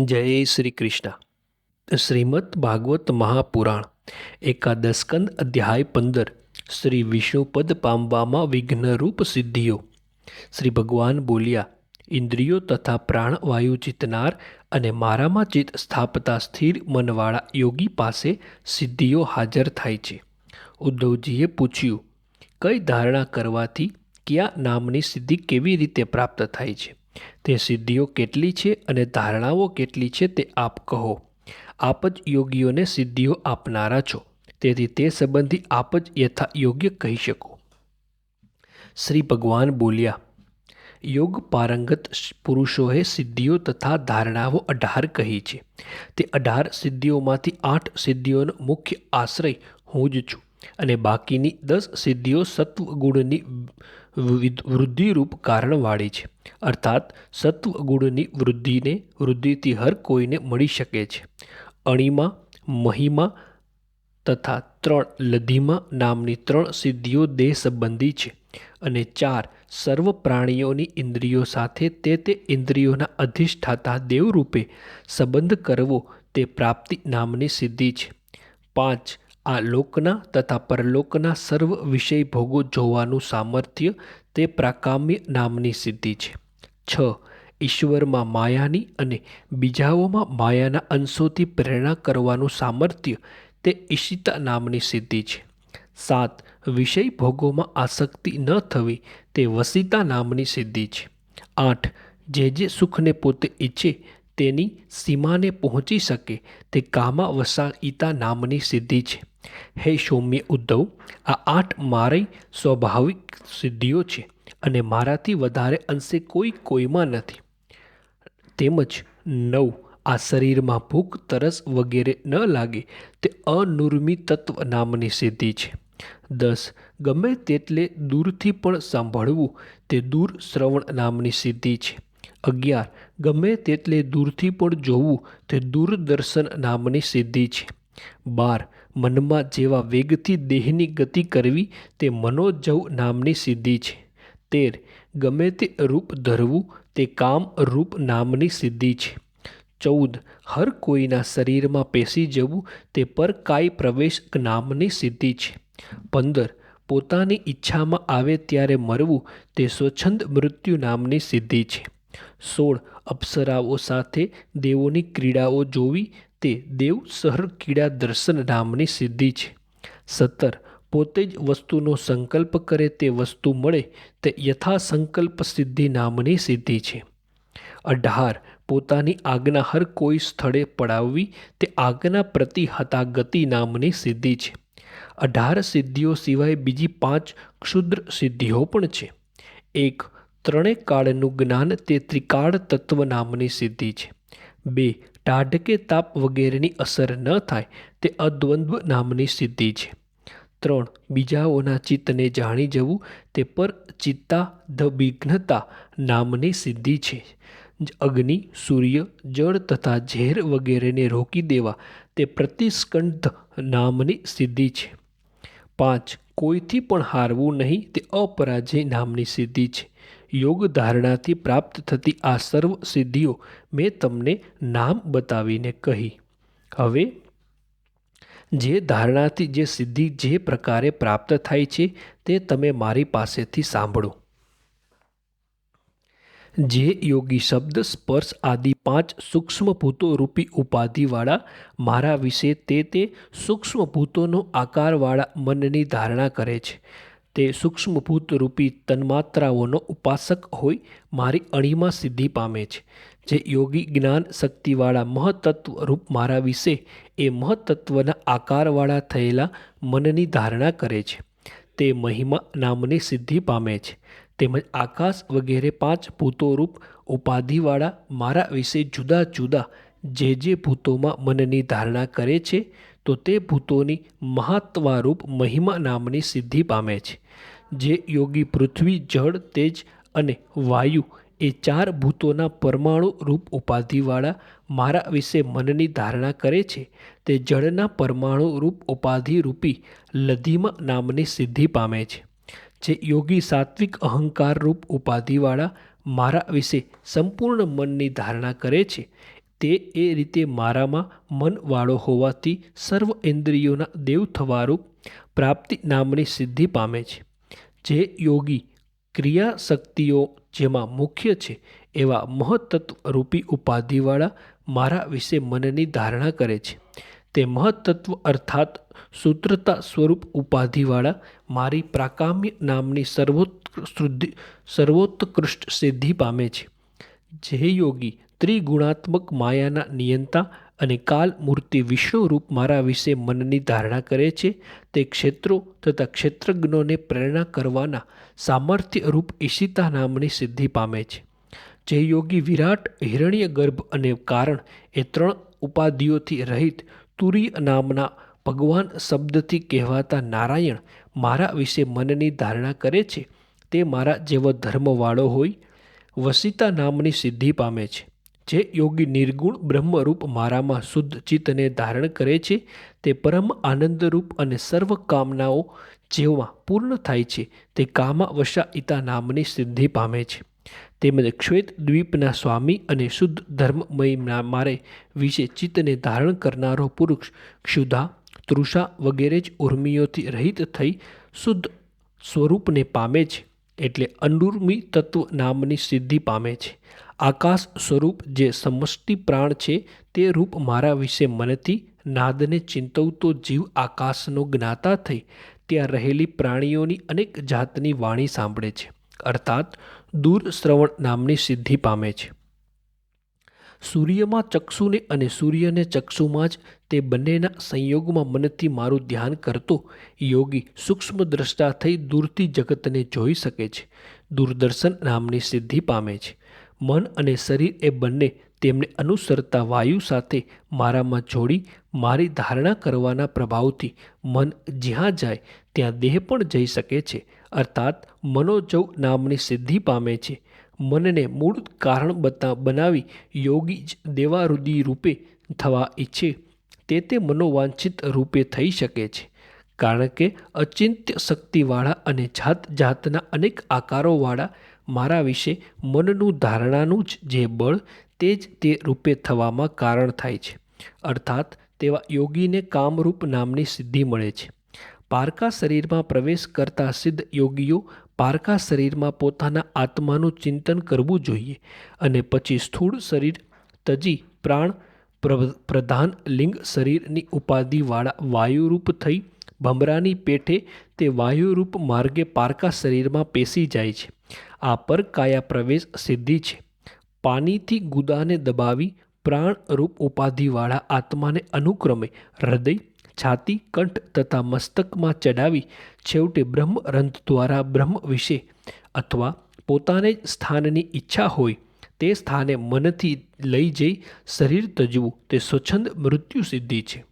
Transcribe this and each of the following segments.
જય શ્રી કૃષ્ણ. શ્રીમદ ભાગવત મહાપુરાણ, એકાદશકંદ અધ્યાય પંદર, શ્રી વિષ્ણુપદ પામવામાં વિઘ્નરૂપ સિદ્ધિઓ. શ્રી ભગવાન બોલ્યા, ઇન્દ્રિયો તથા પ્રાણવાયુ ચિતનાર અને મારામાં ચિત્ત સ્થાપતા સ્થિર મનવાળા યોગી પાસે સિદ્ધિઓ હાજર થાય છે. ઉદ્ધવજીએ પૂછ્યું, કઈ ધારણા કરવાથી, કયા નામની સિદ્ધિ કેવી રીતે પ્રાપ્ત થાય છે? તે સિદ્ધિઓ કેટલી છે અને ધારણાઓ કેટલી છે તે આપ કહો. આપ જ યોગીઓને સિદ્ધિઓ આપનારા છો. તેથી તે સંબંધી આપ જ યથા યોગ્ય કહી શકો. શ્રી ભગવાન બોલ્યા, યોગ પારંગત પુરુષોએ સિદ્ધિઓ તથા ધારણાઓ અઢાર કહી છે. તે અઢાર સિદ્ધિઓમાંથી આઠ સિદ્ધિઓનો મુખ્ય આશ્રય હું જ છું અને બાકીની દસ સિદ્ધિઓ સત્વગુણની વૃદ્ધિરૂપ કારણવાળી છે. અર્થાત, સત્વગુણની વૃદ્ધિને, વૃદ્ધિથી હર કોઈને મળી શકે છે. અણીમાં, મહિમા તથા ત્રણ લધિમા નામની ત્રણ સિદ્ધિઓ દેહ સંબંધી છે અને ચાર સર્વ પ્રાણીઓની ઇન્દ્રિયો સાથે તે તે ઇન્દ્રિયોના અધિષ્ઠાતા દેવરૂપે સંબંધ કરવો તે પ્રાપ્તિ નામની સિદ્ધિ છે. પાંચ આ લોકના તથા પરલોકના સર્વ વિષય ભોગો જોવાનું સામર્થ્ય તે પ્રાકામ્ય નામની સિદ્ધિ છે. છ, ઈશ્વરમાં માયાની અને બીજાઓમાં માયાના અંશોથી પ્રેરણા કરવાનું સામર્થ્ય તે ઈશિતા નામની સિદ્ધિ છે. સાત, વિષય ભોગોમાં આસક્તિ ન થવી તે વસિતા નામની સિદ્ધિ છે. આઠ, જે જે સુખને પોતે ઈચ્છે તેની સીમાને પહોંચી શકે તે કામાવસાઈતા નામની સિદ્ધિ છે. હે સૌમ્ય ઉદ્ધવ, આ આઠ મારી સ્વાભાવિક સિદ્ધિઓ છે અને મારાથી વધારે અંશે કોઈ કોઈમાં નથી. તેમજ નવ, આ શરીરમાં ભૂખ, તરસ વગેરે ન લાગે તે અનુર્મી તત્વ નામની સિદ્ધિ છે. દસ, ગમે તેટલે દૂરથી પણ સાંભળવું તે દૂર શ્રવણ નામની સિદ્ધિ છે. અગિયાર, ગમે તેટલે દૂરથી પણ જોવું તે દૂરદર્શન નામની સિદ્ધિ છે. બાર મનમાં જેવા વેગથી દેહની ગતિ કરવી તે મનોજવ નામની સિદ્ધિ છે. તેર. ગમે તે રૂપ ધરવું તે કામ રૂપ નામની સિદ્ધિ છે. ચૌદ. હર કોઈના શરીરમાં પેસી જવું તે પરકાય પ્રવેશ નામની સિદ્ધિ છે. પંદર. પોતાની ઈચ્છામાં આવે ત્યારે મરવું તે સ્વચ્છંદ મૃત્યુ નામની સિદ્ધિ છે. સોળ. અપ્સરાઓ સાથે દેવોની ક્રીડાઓ જોવી તે દેવ સહર કીડા દર્શન નામની સિદ્ધિ છે. સત્તર, પોતે જ વસ્તુનો સંકલ્પ કરે તે વસ્તુ મળે તે યથા સંકલ્પ સિદ્ધિ નામની સિદ્ધિ છે. અઢાર, પોતાની આજ્ઞા હર કોઈ સ્થળે પડાવવી તે આજ્ઞા પ્રતિ હતા ગતિ નામની સિદ્ધિ છે. અઢાર સિદ્ધિઓ સિવાય બીજી પાંચ ક્ષુદ્ર સિદ્ધિઓ પણ છે. એક, ત્રણેય કાળનું જ્ઞાન તે ત્રિકાળ તત્વ નામની સિદ્ધિ છે. બે ટાઢ કે તાપ વગેરેની અસર ન થાય તે અદ્વંદ્વ નામની સિદ્ધિ છે. ત્રણ, બીજાઓના ચિત્તને જાણી જવું તે પર ચિત્તા ધ વિઘ્નતા નામની સિદ્ધિ છે. અગ્નિ, સૂર્ય, જળ તથા ઝેર વગેરેને રોકી દેવા તે પ્રતિસ્કંધ નામની સિદ્ધિ છે. પાંચ, કોઈથી પણ હારવું નહીં તે અપરાજય નામની સિદ્ધિ છે. યોગ ધારણાથી પ્રાપ્ત થતી આ સર્વ સિદ્ધિઓ મેં તમને નામ બતાવીને કહી. હવે, જે ધારણાથી જે સિદ્ધિ જે પ્રકારે પ્રાપ્ત થાય છે તે તમે મારી પાસેથી સાંભળો. જે યોગી શબ્દ સ્પર્શ આદિ પાંચ સૂક્ષ્મ ભૂતો રૂપી ઉપાધિવાળા મારા વિશે તે તે સૂક્ષ્મ ભૂતોનો આકારવાળા મનની ધારણા કરે છે. તે સૂક્ષ્મભૂત રૂપી તન્માત્રાઓનો ઉપાસક હોય મારી અણીમાં સિદ્ધિ પામે છે. જે યોગી જ્ઞાન શક્તિવાળા મહતત્વ રૂપ મારા વિશે એ મહતત્વના આકારવાળા થયેલા મનની ધારણા કરે છે. તે મહિમા નામની સિદ્ધિ પામે છે. તેમજ આકાશ વગેરે પાંચ ભૂતો રૂપ ઉપાધિવાળા મારા વિશે જુદા જુદા જે જે ભૂતોમાં મનની ધારણા કરે છે તો તે ભૂતોની મહાત્વારૂપ મહિમા નામની સિદ્ધિ પામે છે. જે યોગી પૃથ્વી, જળ, તેજ અને વાયુ એ ચાર ભૂતોના પરમાણુ રૂપ ઉપાધિવાળા મારા વિશે મનની ધારણા કરે છે, તે જળના પરમાણુ રૂપ ઉપાધિ રૂપી લધિમા નામની સિદ્ધિ પામે છે. જે યોગી સાત્વિક અહંકાર રૂપ ઉપાધિવાળા મારા વિશે સંપૂર્ણ મનની ધારણા કરે છે તે એ રીતે મારામાં મનવાળો હોવાથી સર્વ ઇન્દ્રિયોના દેવ થવારૂપ પ્રાપ્તિ નામની સિદ્ધિ પામે છે. જે યોગી ક્રિયા શક્તિઓ જેમાં મુખ્ય છે એવા મહત્તત્વ રૂપી ઉપાધિવાળા મારા વિશે મનની ધારણા કરે છે. તે મહત્તત્વ અર્થાત સૂત્રતા સ્વરૂપ ઉપાધિવાળા મારી પ્રાકામ્ય નામની સર્વોત્કૃષ્ટ સર્વોત્કૃષ્ટ સિદ્ધિ પામે છે. જે યોગી ત્રિગુણાત્મક માયાના નિયંતા અને કાલ મૂર્તિ વિષ્ણુરૂપ મારા વિશે મનની ધારણા કરે છે, તે ક્ષેત્રો તથા ક્ષેત્રજ્ઞોને પ્રેરણા કરવાના સામર્થ્ય રૂપ ઈશિતા નામની સિદ્ધિ પામે છે. જે યોગી વિરાટ હિરણ્ય ગર્ભ અને કારણ એ ત્રણ ઉપાધિઓથી રહિત તુરી નામના ભગવાન શબ્દથી કહેવાતા નારાયણ મારા વિશે મનની ધારણા કરે છે, તે મારા જેવો ધર્મવાળો હોય, વસિતા નામની સિદ્ધિ પામે છે. જે યોગી નિર્ગુણ બ્રહ્મરૂપ મારામાં શુદ્ધ ચિત્તને ધારણ કરે છે, તે પરમ આનંદરૂપ અને સર્વ કામનાઓ જેવા પૂર્ણ થાય છે, તે કામાવશાયિતા નામની સિદ્ધિ પામે છે. તેમજ શ્વેત દ્વીપના સ્વામી અને શુદ્ધ ધર્મમય મારે વિશે ચિત્તને ધારણ કરનારો પુરુષ ક્ષુધા, તૃષા વગેરે જ ઉર્મિઓથી રહિત થઈ શુદ્ધ સ્વરૂપને પામે છે. એટલે અનુર્મી તત્વ નામની સિદ્ધિ પામે છે. આકાશ સ્વરૂપ જે સમષ્ટિ પ્રાણ છે તે રૂપ મારા વિશે મનથી નાદને ચિંતવતો જીવ આકાશનો જ્ઞાતા થઈ ત્યાં રહેલી પ્રાણીઓની અનેક જાતની વાણી સાંભળે છે. અર્થાત દૂર શ્રવણ નામની સિદ્ધિ પામે છે. સૂર્યમાં ચક્ષુને અને સૂર્યને ચક્ષુમાં જ તે બંનેના સંયોગમાં મનથી મારું ધ્યાન કરતો યોગી સૂક્ષ્મ દ્રષ્ટા થઈ દૂરથી જગતને જોઈ શકે છે. દૂરદર્શન નામની સિદ્ધિ પામે છે. મન અને શરીર એ બંને તેમને અનુસરતા વાયુ સાથે મારામાં જોડી મારી ધારણા કરવાના પ્રભાવથી મન જ્યાં જાય ત્યાં દેહ પણ જઈ શકે છે. અર્થાત મનોજવ નામની સિદ્ધિ પામે છે. મનને મૂળ કારણ બતા, બનાવી યોગી જ દેવારુદી રૂપે થવા ઈચ્છે તે તે મનોવાંછિત રૂપે થઈ શકે છે, કારણ કે અચિંત્ય શક્તિવાળા અને જાત જાતના અનેક આકારોવાળા મારા વિશે મનનું ધારણાનું જ જે બળ તે જ તે રૂપે થવામાં કારણ થાય છે, અર્થાત તેવા યોગીને કામરૂપ નામની સિદ્ધિ મળે છે. પારકા શરીરમાં પ્રવેશ કરતા સિદ્ધ યોગીઓ પારકા શરીરમાં પોતાના આત્માનું ચિંતન કરવું જોઈએ અને પછી સ્થૂળ શરીર, તજી, પ્રાણ પ્રધાન લિંગ શરીરની ઉપાધિવાળા વાયુરૂપ થઈ ભમરાની પેઠે તે વાયુરૂપ માર્ગે પારકા શરીરમાં પેસી જાય છે. આ પર કાયા પ્રવેશ સિદ્ધિ છે. પાણીથી ગુદાને દબાવી પ્રાણરૂપ ઉપાધિવાળા આત્માને અનુક્રમે હૃદય, છાતી, કંઠ તથા મસ્તકમાં ચડાવી છેવટે બ્રહ્મરંથ દ્વારા બ્રહ્મ વિશે અથવા પોતાને જ સ્થાનની ઈચ્છા હોય તે સ્થાને મનથી લઈ જઈ શરીર તજવું તે સ્વચ્છંદ મૃત્યુ સિદ્ધિ છે.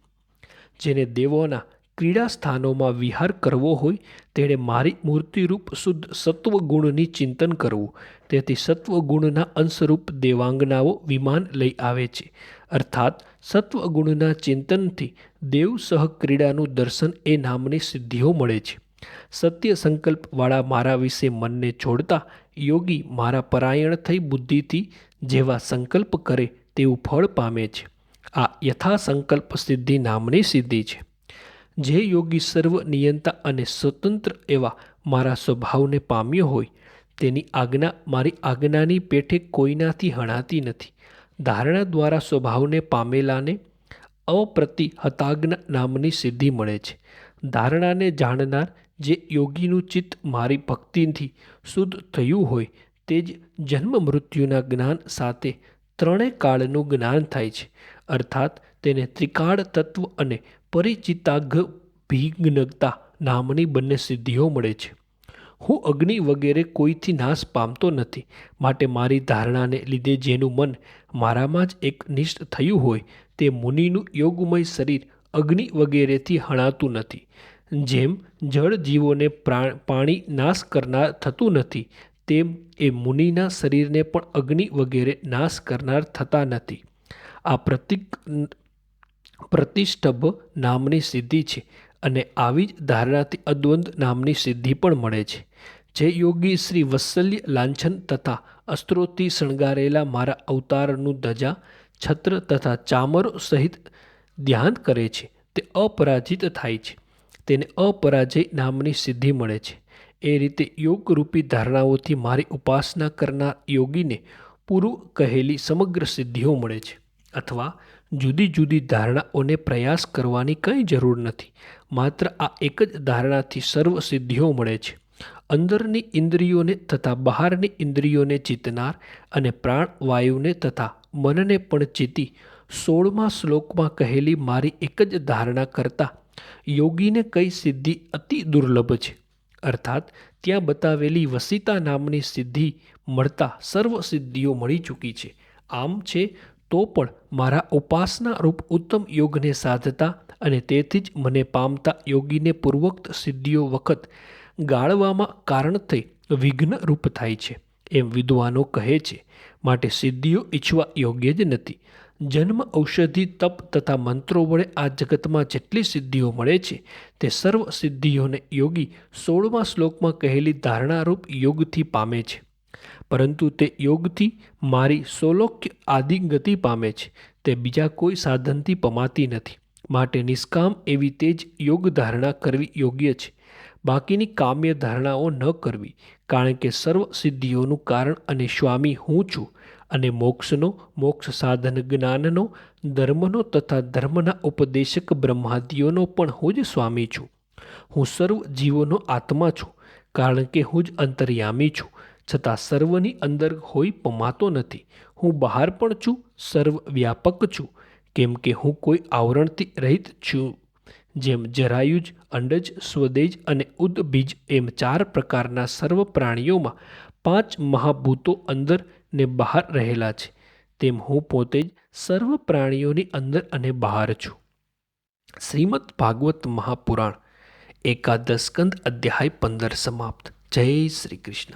જેને દેવોના ક્રીડા સ્થાનોમાં વિહાર કરવો હોય તેણે મારી મૂર્તિરૂપ શુદ્ધ સત્વગુણની ચિંતન કરવું. તેથી સત્વગુણના અંશરૂપ દેવાંગનાઓ વિમાન લઈ આવે છે. અર્થાત સત્વગુણના ચિંતનથી દેવ સહ ક્રીડાનું દર્શન એ નામની સિદ્ધિઓ મળે છે. સત્ય સંકલ્પવાળા મારા વિશે મનને છોડતા યોગી મારા પરાયણ થઈ બુદ્ધિથી જેવા સંકલ્પ કરે તેવું ફળ પામે છે. આ યથા સંકલ્પ સિદ્ધિ નામની સિદ્ધિ છે. જે યોગી સર્વ નિયંતા અને સ્વતંત્ર એવા મારા સ્વભાવને પામ્યો હોય, તેની આજ્ઞા મારી આજ્ઞાની પેઠે કોઈનાથી હણાતી નથી. ધારણા દ્વારા સ્વભાવને પામેલાને અપ્રતિ હતાજ્ઞ નામની સિદ્ધિ મળે છે. ધારણાને જાણનાર જે યોગીનું ચિત્ત મારી ભક્તિથી શુદ્ધ થયું હોય તે જ જન્મ મૃત્યુના જ્ઞાન સાથે ત્રણેય કાળનું જ્ઞાન થાય છે. અર્થાત તેને ત્રિકાળ તત્વ અને પરિચિતાઘ ભિજ્ઞતા નામની બંને સિદ્ધિઓ મળે છે. હું અગ્નિ વગેરે કોઈથી નાશ પામતો નથી. માટે મારી ધારણાને લીધે જેનું મન મારામાં જ એક નિષ્ઠ થયું હોય તે મુનિનું યોગમય શરીર અગ્નિ વગેરેથી હણાતું નથી. જેમ જળ જીવોને પાણી નાશ કરનાર થતું નથી, તેમ એ મુનિના શરીરને પણ અગ્નિ વગેરે નાશ કરનાર થતા નથી. આ પ્રતિક, પ્રતિષ્ઠભ નામની સિદ્ધિ છે અને આવી જ ધારણાથી અદ્વંદ નામની સિદ્ધિ પણ મળે છે. જે યોગી શ્રી વત્સલ્ય લાંછન તથા અસ્ત્રોથી શણગારેલા મારા અવતારનું ધજા, છત્ર તથા ચામરો સહિત ધ્યાન કરે છે, તે અપરાજિત થાય છે. તેને અપરાજય નામની સિદ્ધિ મળે છે. એ રીતે યોગરૂપી ધારણાઓથી મારી ઉપાસના કરનાર યોગીને પૂર્વ કહેલી સમગ્ર સિદ્ધિઓ મળે છે. અથવા જુદી જુદી ધારણાઓને પ્રયાસ કરવાની કંઈ જરૂર નથી. માત્ર આ એક જ ધારણાથી સર્વ સિદ્ધિઓ મળે છે. અંદરની ઇન્દ્રિયોને તથા બહારની ઇન્દ્રિયોને ચિતનાર અને પ્રાણવાયુને તથા મનને પણ જીતી સોળમા શ્લોકમાં કહેલી મારી એક જ ધારણા કરતા યોગીને કઈ સિદ્ધિ અતિ દુર્લભ છે? અર્થાત, ત્યાં બતાવેલી વસિતા નામની સિદ્ધિ મળતા સર્વ સિદ્ધિઓ મળી ચૂકી છે. આમ છે, તો પણ મારા ઉપાસના રૂપ ઉત્તમ યોગને સાધતા અને તેથી જ મને પામતા યોગીને પૂર્વોક્ત સિદ્ધિઓ વખત ગાળવામાં કારણ થઈ વિઘ્ન રૂપ થાય છે. એમ વિદ્વાનો કહે છે, માટે સિદ્ધિઓ ઈચ્છવા યોગ્ય જ નથી. જન્મ, ઔષધિ, તપ તથા મંત્રો વડે આ જગતમાં જેટલી સિદ્ધિઓ મળે છે, તે સર્વ સિદ્ધિઓને યોગી સોળમા શ્લોકમાં કહેલી ધારણારૂપ યોગથી પામે છે. પરંતુ તે યોગથી મારી સોલોક્ય આદિ ગતિ પામે છે, તે બીજા કોઈ સાધનથી પમાતી નથી. માટે નિષ્કામ એવી તે જ યોગ ધારણા કરવી યોગ્ય છે. બાકીની કામ્ય ધારણાઓ ન કરવી, કારણ કે સર્વ સિદ્ધિઓનું કારણ અને સ્વામી હું છું અને મોક્ષનો, મોક્ષ સાધન જ્ઞાનનો, ધર્મનો તથા ધર્મના ઉપદેશક બ્રહ્માદિઓનો પણ હું જ સ્વામી છું. હું સર્વ જીવોનો આત્મા છું, કારણ કે હું જ અંતર્યામી છું. છતાં સર્વની અંદર હોઈ પમાતો નથી. હું બહાર પણ છું, સર્વ વ્યાપક છું, કેમ કે હું કોઈ આવરણથી રહિત છું. જેમ જરાયુજ, અંડજ, સ્વદેજ અને ઉદ્બીજ એમ ચાર પ્રકારના સર્વ પ્રાણીઓમાં પાંચ મહાભૂતો અંદર ને બહાર રહેલા છે. તેમ હું પોતે જ સર્વ પ્રાણીઓની અંદર અને બહાર છું. શ્રીમદ ભાગવત મહાપુરાણ, એકાદશ સ્કંદ અધ્યાય પંદર સમાપ્ત. જય શ્રી કૃષ્ણ.